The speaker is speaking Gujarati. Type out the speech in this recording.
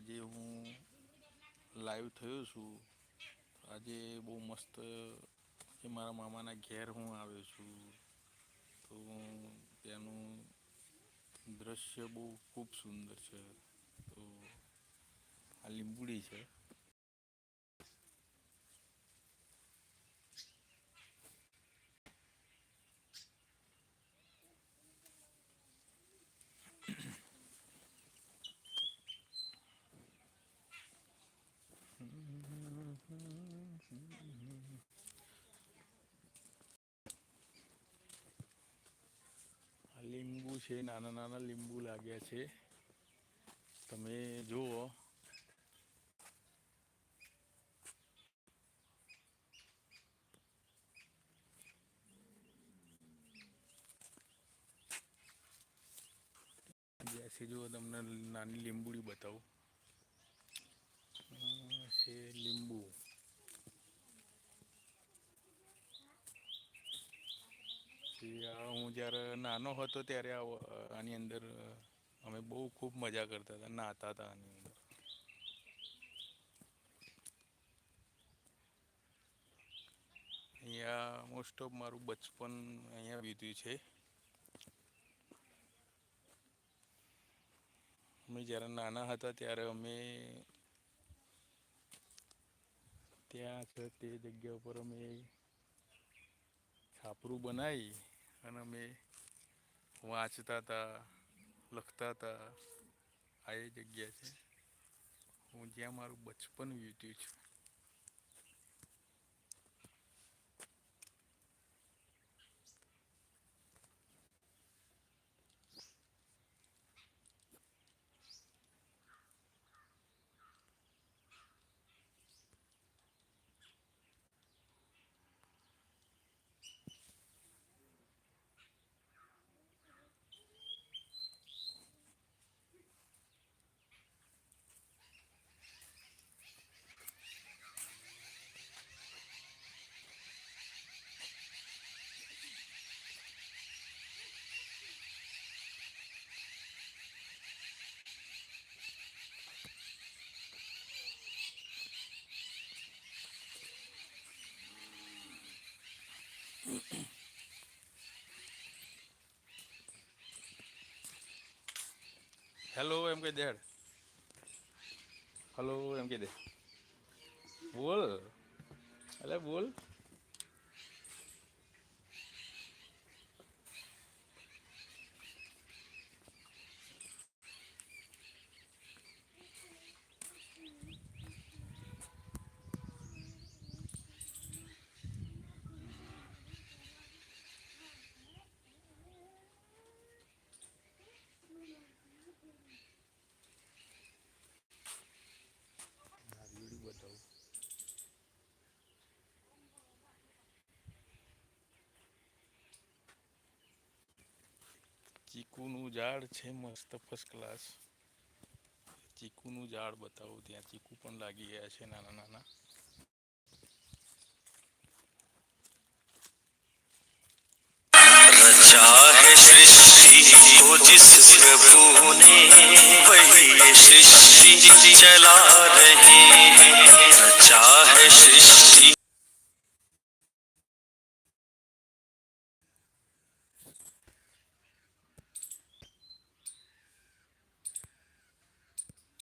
આજે હું લાઈવ થયો છું. આજે બહુ મસ્ત એ મારા મામાના ઘેર હું આવ્યો છું. તો ત્યાંનું દ્રશ્ય બહુ ખૂબ સુંદર છે. તો આ લીંબુડી છે આ લીંબુ છે, નાના નાના લીંબુ લાગ્યા છે. તમે જુઓ. જ્યાંથી જુઓ, તમને નાની લીંબુડી બતાવું. છે લીંબુ. પછી હું જ્યારે નાનો હતો ત્યારે આની અંદર અમે બહુ ખૂબ મજા કરતા હતા, નાહતા હતા આની અંદર. અહીંયા મોસ્ટ ઓફ મારું બચપન અહીંયા વીત્યું છે. અમે જ્યારે નાના હતા ત્યારે અમે ત્યાં છે તે જગ્યા ઉપર અમે છાપરું બનાવી અને અમે વાંચતા હતા, લખતા હતા. આ એ જગ્યા છે. હું જ્યાં મારું બચપન વીત્યું છે. હેલો એમ કહી દે હેડ. હલો એમ કહી દે. બોલ. અલે બોલ. ચીકુનું ઝાડ છે મસ્ત ફર્સ્ટ ક્લાસ ચીકુનું ઝાડ બતાવું ત્યાં ચીકુ પણ લાગી ગયા છે નાના નાના रचा है सृष्टि को जिस प्रभु ने वही ये सृष्टि चला रहे हैं रचा है सृष्टि